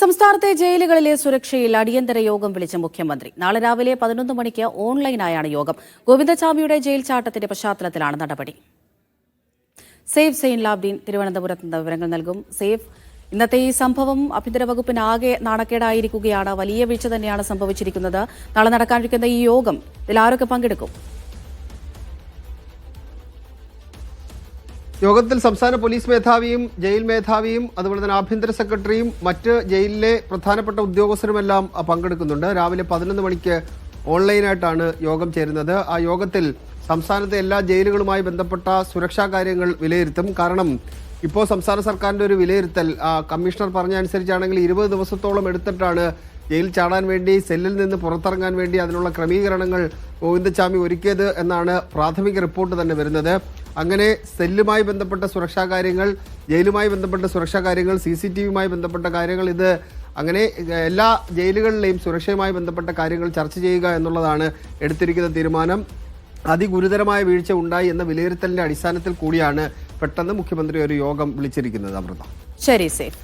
സംസ്ഥാനത്തെ ജയിലുകളിലെ സുരക്ഷയിൽ അടിയന്തര യോഗം വിളിച്ച മുഖ്യമന്ത്രി. നാളെ രാവിലെ പതിനൊന്ന് മണിക്ക് ഓൺലൈനായാണ് യോഗം. ഗോവിന്ദസ്വാമിയുടെ ജയിൽ ചാട്ടത്തിന്റെ പശ്ചാത്തലത്തിലാണ് നടപടി. സേഫ് സെയിൻ ലാബ്ഡീൻ തിരുവനന്തപുരത്ത് നിന്ന് വിവരങ്ങൾ നൽകും. സേഫ് ഇന്നത്തെ ഈ സംഭവം ആഭ്യന്തര വകുപ്പിന് ആകെ നാണക്കേടായിരിക്കുകയാണ്. വലിയ വീഴ്ച തന്നെയാണ് സംഭവിച്ചിരിക്കുന്നത്. നാളെ നടക്കാനിരിക്കുന്ന ഈ യോഗം ഇതിൽ ആരൊക്കെ പങ്കെടുക്കും? യോഗത്തിൽ സംസ്ഥാന പോലീസ് മേധാവിയും ജയിൽ മേധാവിയും അതുപോലെ തന്നെ ആഭ്യന്തര സെക്രട്ടറിയും മറ്റ് ജയിലിലെ പ്രധാനപ്പെട്ട ഉദ്യോഗസ്ഥരുമെല്ലാം പങ്കെടുക്കുന്നുണ്ട്. രാവിലെ പതിനൊന്ന് മണിക്ക് ഓൺലൈനായിട്ടാണ് യോഗം ചേരുന്നത്. ആ യോഗത്തിൽ സംസ്ഥാനത്തെ എല്ലാ ജയിലുകളുമായി ബന്ധപ്പെട്ട സുരക്ഷാ കാര്യങ്ങൾ വിലയിരുത്തും. കാരണം ഇപ്പോൾ സംസ്ഥാന സർക്കാരിന്റെ ഒരു വിലയിരുത്തൽ കമ്മീഷണർ പറഞ്ഞ അനുസരിച്ചാണെങ്കിൽ ഇരുപത് ദിവസത്തോളം എടുത്തിട്ടാണ് ജയിൽ ചാടാൻ വേണ്ടി സെല്ലിൽ നിന്ന് പുറത്തിറങ്ങാൻ വേണ്ടി അതിനുള്ള ക്രമീകരണങ്ങൾ ഗോവിന്ദസ്വാമി ഒരുക്കിയത് എന്നാണ് പ്രാഥമിക റിപ്പോർട്ട് തന്നെ വരുന്നത്. അങ്ങനെ സെല്ലുമായി ബന്ധപ്പെട്ട സുരക്ഷാ കാര്യങ്ങൾ ജയിലുമായി ബന്ധപ്പെട്ട സുരക്ഷാ കാര്യങ്ങൾ സി സി ടി വിയുമായി ബന്ധപ്പെട്ട കാര്യങ്ങൾ ഇത് അങ്ങനെ എല്ലാ ജയിലുകളിലെയും സുരക്ഷയുമായി ബന്ധപ്പെട്ട കാര്യങ്ങൾ ചർച്ച ചെയ്യുക എന്നുള്ളതാണ് എടുത്തിരിക്കുന്ന തീരുമാനം. അതിഗുരുതരമായ വീഴ്ച ഉണ്ടായി എന്ന വിലയിരുത്തലിന്റെ അടിസ്ഥാനത്തിൽ കൂടിയാണ് പെട്ടെന്ന് മുഖ്യമന്ത്രി ഒരു യോഗം വിളിച്ചിരിക്കുന്നത് അമൃത. ശരി സേഫ്.